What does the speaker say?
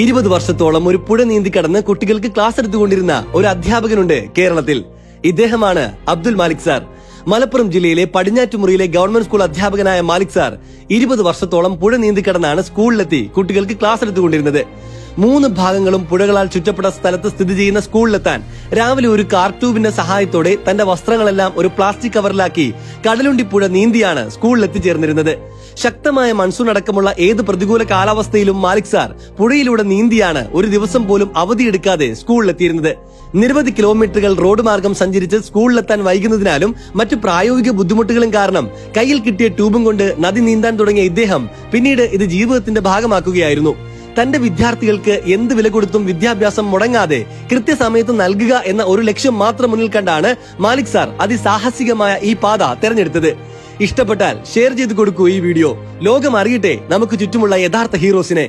ഇരുപത് വർഷത്തോളം ഒരു പുഴ നീന്തി കടന്ന് കുട്ടികൾക്ക് ക്ലാസ് എടുത്തുകൊണ്ടിരുന്ന ഒരു അധ്യാപകനുണ്ട് കേരളത്തിൽ. ഇദ്ദേഹമാണ് അബ്ദുൽ മാലിക് സാർ. മലപ്പുറം ജില്ലയിലെ പടിഞ്ഞാറ്റുമുറിയിലെ ഗവൺമെന്റ് സ്കൂൾ അധ്യാപകനായ മാലിക് സാർ ഇരുപത് വർഷത്തോളം പുഴ നീന്തി കടന്നാണ് സ്കൂളിലെത്തി കുട്ടികൾക്ക് ക്ലാസ് എടുത്തുകൊണ്ടിരുന്നത്. മൂന്ന് ഭാഗങ്ങളും പുഴകളാൽ ചുറ്റപ്പെട്ട സ്ഥലത്ത് സ്ഥിതി ചെയ്യുന്ന സ്കൂളിലെത്താൻ രാവിലെ ഒരു കാർട്ടൂബിന്റെ സഹായത്തോടെ തന്റെ വസ്ത്രങ്ങളെല്ലാം ഒരു പ്ലാസ്റ്റിക് കവറിലാക്കി കടലുണ്ടി പുഴ നീന്തിയാണ് സ്കൂളിൽ എത്തിച്ചേർന്നിരുന്നത് ശക്തമായ മൺസൂൺ അടക്കമുള്ള ഏത് പ്രതികൂല കാലാവസ്ഥയിലും മാലിക് സാർ പുഴയിലൂടെ നീന്തിയാണ് ഒരു ദിവസം പോലും അവധിയെടുക്കാതെ സ്കൂളിലെത്തിയിരുന്നത്. നിരവധി കിലോമീറ്ററുകൾ റോഡ് മാർഗം സഞ്ചരിച്ച് സ്കൂളിലെത്താൻ വൈകുന്നതിനാലും മറ്റു പ്രായോഗിക ബുദ്ധിമുട്ടുകളും കാരണം കയ്യിൽ കിട്ടിയ ട്യൂബും കൊണ്ട് നദി നീന്താൻ തുടങ്ങിയ ഇദ്ദേഹം പിന്നീട് ഇത് ജീവിതത്തിന്റെ ഭാഗമാക്കുകയായിരുന്നു. തന്റെ വിദ്യാർത്ഥികൾക്ക് എന്ത് വില കൊടുത്തും വിദ്യാഭ്യാസം മുടങ്ങാതെ കൃത്യസമയത്ത് നൽകുക എന്ന ഒരു ലക്ഷ്യം മാത്രം മുന്നിൽ കണ്ടാണ് മാലിക് സാർ അതിസാഹസികമായ ഈ പാത തെരഞ്ഞെടുത്തത്. ഇഷ്ടപ്പെട്ടാൽ ഷെയർ ചെയ്ത് കൊടുക്കൂ ഈ വീഡിയോ. ലോകം അറിയട്ടെ നമുക്ക് ചുറ്റുമുള്ള യഥാർത്ഥ ഹീറോസിനെ.